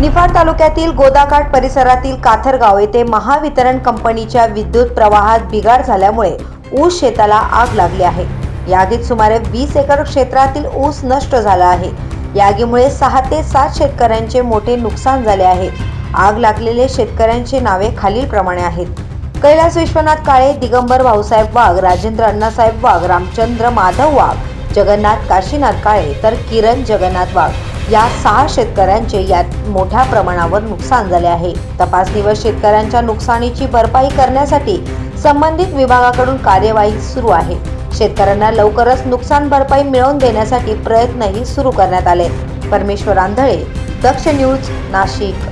निफाड तालुक्यातील गोदाकाठ परिसरातील काथरगाव येथे महावितरण कंपनीच्या विद्युत प्रवाहात बिघाड झाल्यामुळे ऊस शेताला आग लागली आहे. या आगीत सुमारे वीस एकर क्षेत्रातील ऊस नष्ट झाला आहे. या आगीमुळे सहा ते सात शेतकऱ्यांचे मोठे नुकसान झाले आहे. आग लागलेले शेतकऱ्यांची नावे खालीलप्रमाणे आहेत. कैलास विश्वनाथ काळे दिगंबर भाऊसाहेब वाघ राजेंद्र अण्णासाहेब वाघ रामचंद्र माधव वाघ जगन्नाथ काशीनाथ काळे तर किरण जगन्नाथ वाघ. या सहा शेतकऱ्यांचे यात मोठ्या प्रमाणावर नुकसान झाले आहे. तपासणीवर शेतकऱ्यांच्या नुकसानीची भरपाई करण्यासाठी संबंधित विभागाकडून कार्यवाही सुरू आहे. शेतकऱ्यांना लवकरच नुकसान भरपाई मिळवून देण्यासाठी प्रयत्नही सुरू करण्यात आले. परमेश्वर आंधळे दक्ष न्यूज नाशिक.